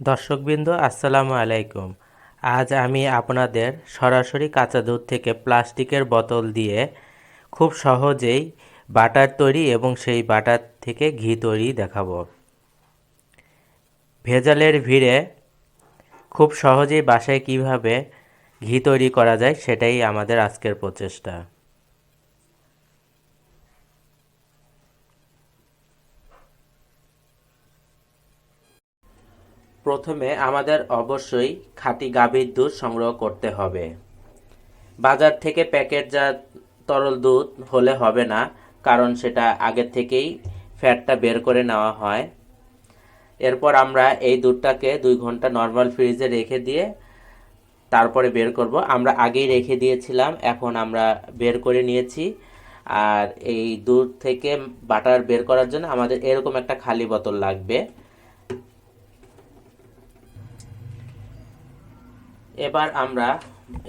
দর্শকবৃন্দ, আসসালামু আলাইকুম। আজ আমি আপনাদের সরাসরি কাঁচা দুধ থেকে প্লাস্টিকের বোতল দিয়ে খুব সহজেই বাটার তৈরি এবং সেই বাটার থেকে ঘি তৈরি দেখাবো। ভেজালের ভিড়ে খুব সহজেই বাসায় কীভাবে ঘি তৈরি করা যায় সেটাই আমাদের আজকের প্রচেষ্টা। প্রথমে আমাদের অবশ্যই খাঁটি গাভীর দুধ সংগ্রহ করতে হবে। বাজার থেকে প্যাকেটজাত তরল দুধ হলে হবে না, কারণ সেটা আগের থেকেই ফ্যাটটা বের করে নেওয়া হয়। এরপর আমরা এই দুধটাকে দুই ঘণ্টা নর্মাল ফ্রিজে রেখে দিয়ে তারপরে বের করব। আমরা আগেই রেখে দিয়েছিলাম, এখন আমরা বের করে নিয়েছি। আর এই দুধ থেকে বাটার বের করার জন্য আমাদের এরকম একটা খালি বোতল লাগবে। এবার আমরা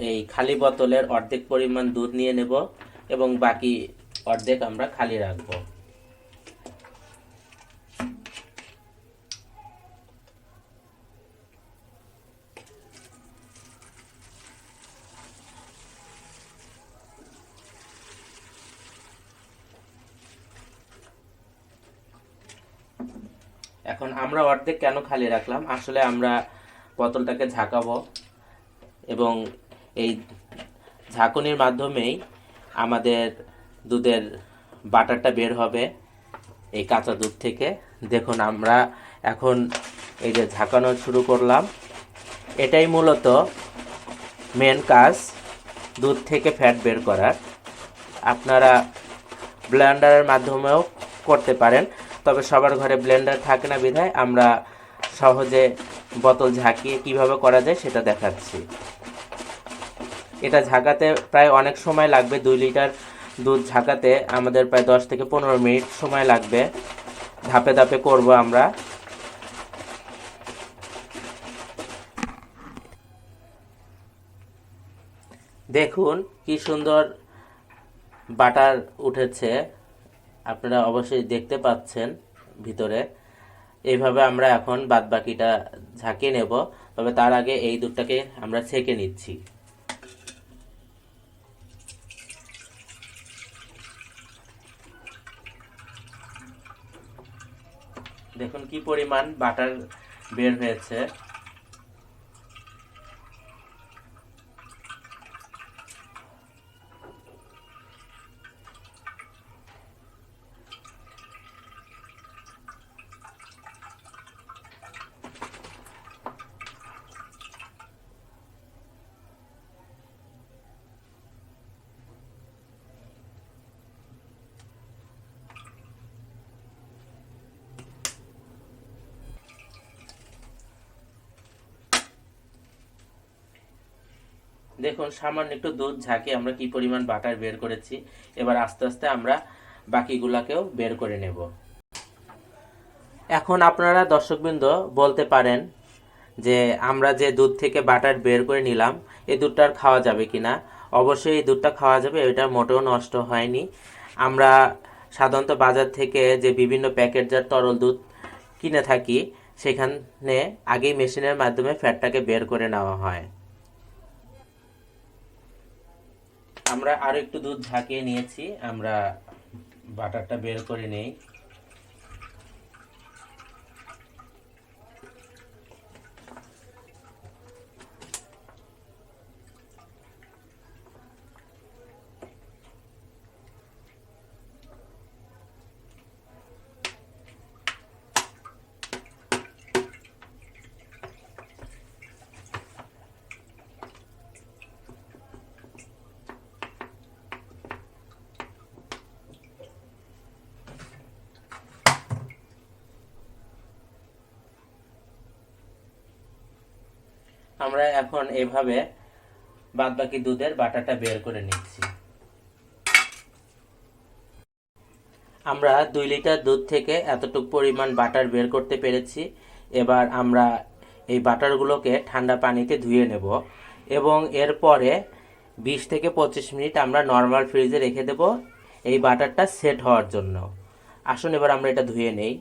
এই খালি বোতলের অর্ধেক পরিমাণ দুধ নিয়ে নেব এবং বাকি অর্ধেক আমরা খালি রাখব। এখন আমরা অর্ধেক কেন খালি রাখলাম? আসলে আমরা বোতলটাকে ঝাঁকাবো। এবং এই ঝাঁকুনির মাধ্যমেই আমাদের দুধের বাটারটা বের হবে এই কাঁচা দুধ থেকে। দেখুন, আমরা এখন এই যে ঝাঁকানো শুরু করলাম। এটাই মূলত মেন কাজ, দুধ থেকে ফ্যাট বের করার। আপনারা ব্লেন্ডারের মাধ্যমেও করতে পারেন, তবে সবার ঘরে ব্লেন্ডার থাকে না বিধায় আমরা সহজে বোতল ঝাঁকিয়ে কীভাবে করা যায় সেটা দেখাচ্ছি। এটা ঝাঁকাতে প্রায় অনেক সময় লাগবে দুই লিটার দুধ ঝাঁকাতে, আমাদের প্রায় দশ থেকে পনেরো মিনিট সময় লাগবে। ধাপে ধাপে করব আমরা। দেখুন কি সুন্দর বাটার উঠেছে। আপনারা অবশ্যই দেখতে পাচ্ছেন ভিতরে। এইভাবে আমরা এখন বাদবাকিটা ঝাঁকিয়ে নেব, তবে তার আগে এই দুধটাকে আমরা ছেঁকে নিচ্ছি দেখুন কি পরিমাণ বাটার বের হয়েছে? দেখুন, সামান্য একটু দুধ ঝাঁকে আমরা কি পরিমাণ বাটার বের করেছি, এবার আস্তে আস্তে আমরা বাকিগুলাকেও বের করে নেব। এখন আপনারা দর্শকবৃন্দ বলতে পারেন যে আমরা যে দুধ থেকে বাটার বের করে নিলাম এই দুধটা আর খাওয়া যাবে কিনা? অবশ্যই এই দুধটা খাওয়া যাবে, এটা মোটেও নষ্ট হয়নি। আমরা সাধারণত বাজার থেকে যে বিভিন্ন প্যাকেটজাত তরল দুধ কিনে থাকি, সেখানে আগেই মেশিনের মাধ্যমে ফ্যাটটাকে বের করে নেওয়া হয়। আমরা আরও একটু দুধ ঢাকিয়ে নিয়েছি। আমরা বাটারটা বের করে নেই। আমরা এখন এভাবে বাদবাকি দুধের বাটাটা বের করে নিচ্ছি। আমরা দুই লিটার দুধ থেকে এতটুকু পরিমাণ বাটার বের করতে পেরেছি। এবার আমরা এই বাটারগুলোকে ঠান্ডা পানিতে ধুয়ে নেব এবং এরপরে বিশ থেকে পঁচিশ মিনিট আমরা নর্মাল ফ্রিজে রেখে দেব এই বাটারটা সেট হওয়ার জন্য। আসুন এবার আমরা এটা ধুয়ে নেই।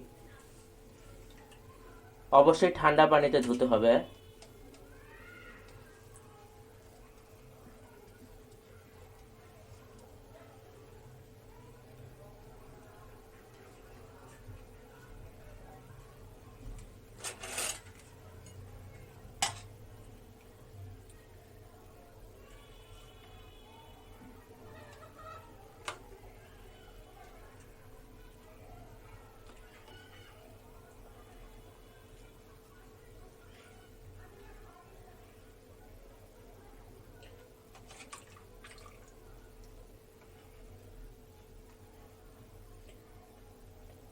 অবশ্যই ঠান্ডা পানিতে ধুতে হবে।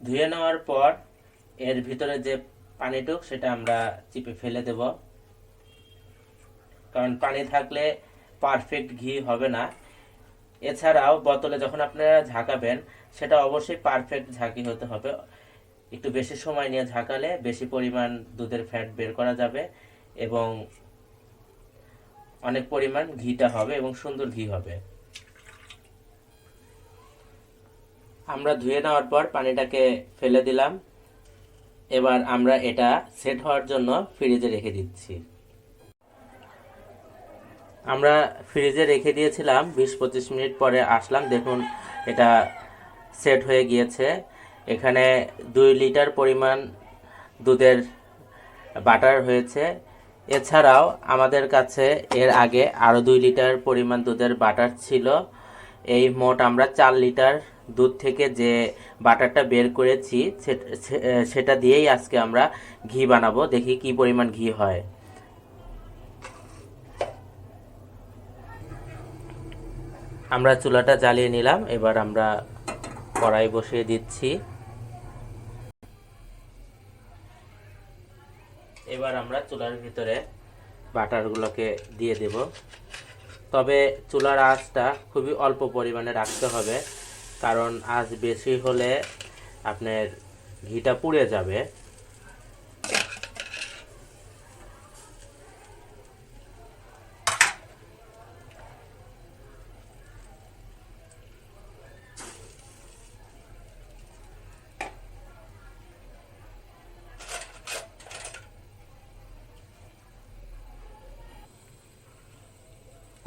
ধুয়ে নেওয়ার পর এর ভিতরে যে পানিটুক সেটা আমরা চিপে ফেলে দেব। কারণ পানি থাকলে পারফেক্ট ঘি হবে না। এছাড়াও বোতলে যখন আপনারা ঝাঁকাবেন, সেটা অবশ্যই পারফেক্ট ঝাঁকি হতে হবে। একটু বেশি সময় নিয়ে ঝাঁকালে বেশি পরিমাণ দুধের ফ্যাট বের করা যাবে এবং অনেক পরিমাণ ঘিটা হবে এবং সুন্দর ঘি হবে। আমরা ধুয়ে নেওয়ার পর পানিটাকে ফেলে দিলাম। এবার আমরা এটা সেট হওয়ার জন্য ফ্রিজে রেখে দিচ্ছি। আমরা ফ্রিজে রেখে দিয়েছিলাম বিশ পঁচিশ মিনিট পরে আসলাম। দেখুন, এটা সেট হয়ে গিয়েছে। এখানে দুই লিটার পরিমাণ দুধের বাটার হয়েছে। এছাড়াও আমাদের কাছে এর আগে আরও দুই লিটার পরিমাণ দুধের বাটার ছিল। এই মোট আমরা চার লিটার দুধ থেকে যে বাটারটা বের করেছি সেটা দিয়েই আজকে আমরা ঘি বানাবো। দেখি কি পরিমাণ ঘি হয়। আমরা চুলাটা জ্বালিয়ে নিলাম। এবার আমরা কড়াই বসিয়ে দিচ্ছি। এবার আমরা চুলার ভিতরে বাটারগুলোকে দিয়ে দেব। তবে চুলার আঁচটা খুবই অল্প পরিমাণে রাখতে হবে। কারণ আজ বেশি হলে আপনার ঘিটা পুড়ে যাবে।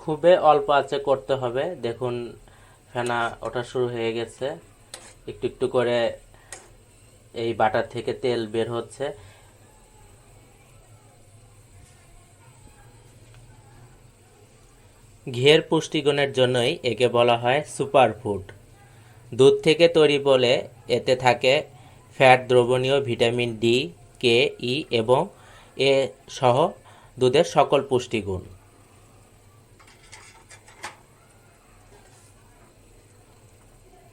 খুবই অল্প আঁচে করতে হবে। দেখুন ফেনা ওঠা শুরু হয়ে গেছে। একটু একটু করে এই বাটার থেকে তেল বের হচ্ছে। ঘিয়ের পুষ্টিগুণের জন্যই একে বলা হয় সুপার ফুড দুধ থেকে তৈরি বলে এতে থাকে ফ্যাট, দ্রবণীয় ভিটামিন ডি, কে, ই এবং এ সহ দুধের সকল পুষ্টিগুণ।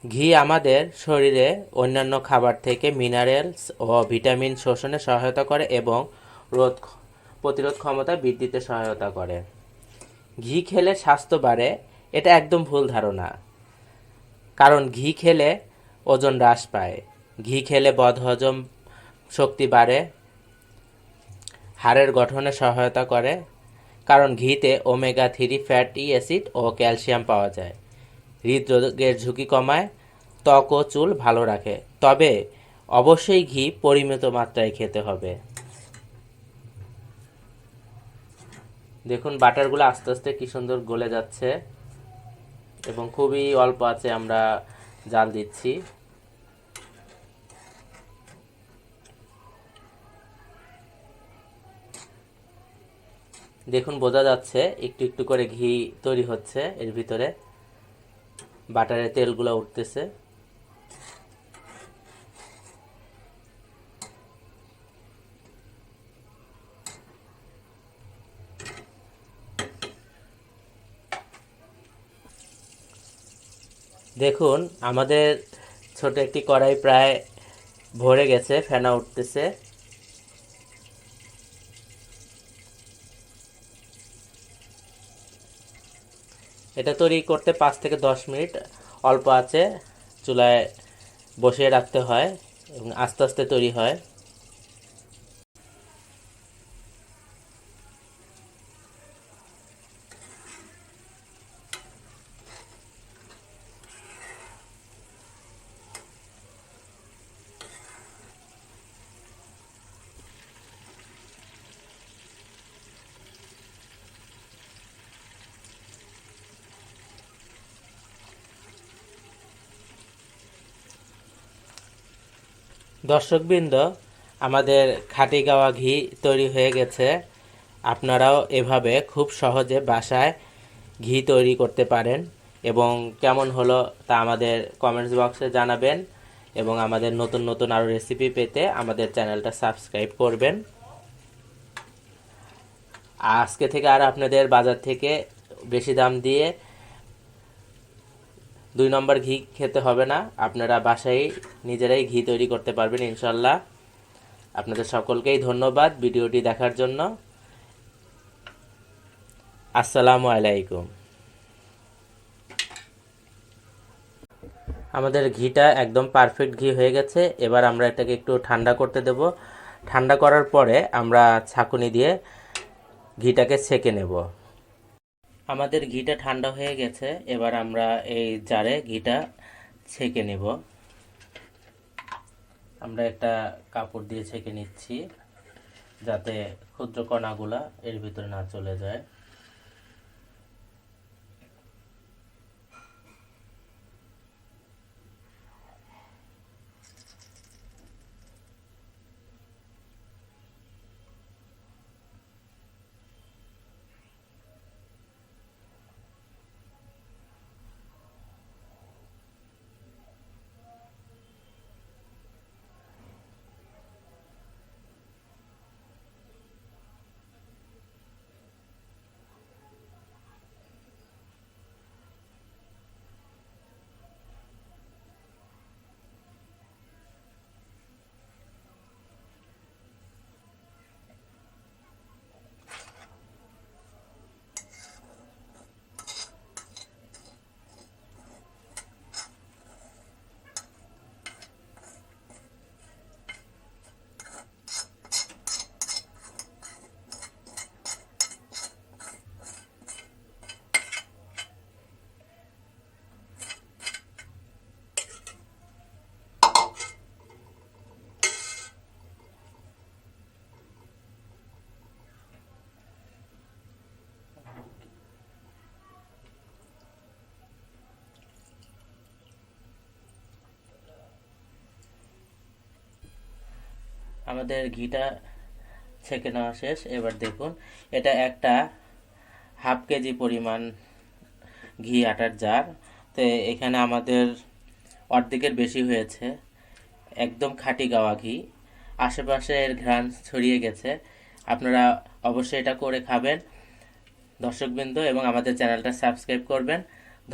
ঘি আমাদের শরীরে অন্যান্য খাবার থেকে মিনারেলস ও ভিটামিন শোষণে সহায়তা করে এবং রোধ প্রতিরোধ ক্ষমতা বৃদ্ধিতে সহায়তা করে। ঘি খেলে স্বাস্থ্য বাড়ে, এটা একদম ভুল ধারণা। কারণ ঘি খেলে ওজন হ্রাস পায়। ঘি খেলে বদহজম শক্তি বাড়ে, হাড়ের গঠনে সহায়তা করে। কারণ ঘিতে ওমেগা থ্রি ফ্যাটি অ্যাসিড ও ক্যালসিয়াম পাওয়া যায়। হৃদরোগের ঝুঁকি কমায়, ত্বক ও চুল ভালো রাখে। তবে অবশ্যই ঘি পরিমিত মাত্রায় খেতে হবে। দেখুন, বাটারগুলো আস্তে আস্তে কি সুন্দর গলে যাচ্ছে এবং খুবই অল্প আছে, আমরা জাল দিচ্ছি। দেখুন, বোঝা যাচ্ছে, একটু একটু করে ঘি তৈরি হচ্ছে এর ভিতরে। বাটারের তেলগুলো উঠতেছে। দেখুন আমাদের ছোট একটি কড়াই প্রায় ভরে গেছে ফেনা উঠতেছে। এটা তৈরি করতে পাঁচ থেকে দশ মিনিট অল্প আছে, চুলায় বসিয়ে রাখতে হয় এবং আস্তে আস্তে তৈরি হয়। দর্শকবৃন্দ, আমাদের খাটি গাওয়া ঘি তৈরি হয়ে গেছে। আপনারাও এভাবে খুব সহজে বাসায় ঘি তৈরি করতে পারেন এবং কেমন হলো তা আমাদের কমেন্টস বক্সে জানাবেন এবং আমাদের নতুন নতুন আরও রেসিপি পেতে আমাদের চ্যানেলটা সাবস্ক্রাইব করবেন। আজকে থেকে আর আপনাদের বাজার থেকে বেশি দাম দিয়ে দুই নম্বর ঘি খেতে হবে না। আপনারা বাসায় নিজেরাই ঘি তৈরি করতে পারবেন ইনশাল্লাহ আপনাদের সকলকেই ধন্যবাদ ভিডিওটি দেখার জন্য। আসসালামু আলাইকুম। আমাদের ঘিটা একদম পারফেক্ট ঘি হয়ে গেছে। এবার আমরা এটাকে একটু ঠান্ডা করতে দেব। ঠান্ডা করার পরে আমরা ছাঁকুনি দিয়ে ঘিটাকে ছেঁকে নেব। আমাদের ঘিটা ঠান্ডা হয়ে গেছে, এবার আমরা এই জারে ঘিটা ছেঁকে নেব। আমরা একটা কাপড় দিয়ে ছেঁকে নিচ্ছি, যাতে ক্ষুদ্র কণাগুলা এর ভিতরে না চলে যায়। আমাদের ঘিটা ছেঁকে নেওয়া শেষ। এবার দেখুন, এটা একটা হাফ কেজি পরিমাণ ঘি আটার জার তো এখানে আমাদের অর্ধেকের বেশি হয়েছে, একদম খাঁটি গাওয়া ঘি। আশেপাশে এর ঘ্রাণ ছড়িয়ে গেছে। আপনারা অবশ্যই এটা করে খাবেন। দর্শকবৃন্দ এবং আমাদের চ্যানেলটা সাবস্ক্রাইব করবেন।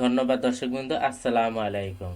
ধন্যবাদ দর্শকবৃন্দ। আসসালামু আলাইকুম।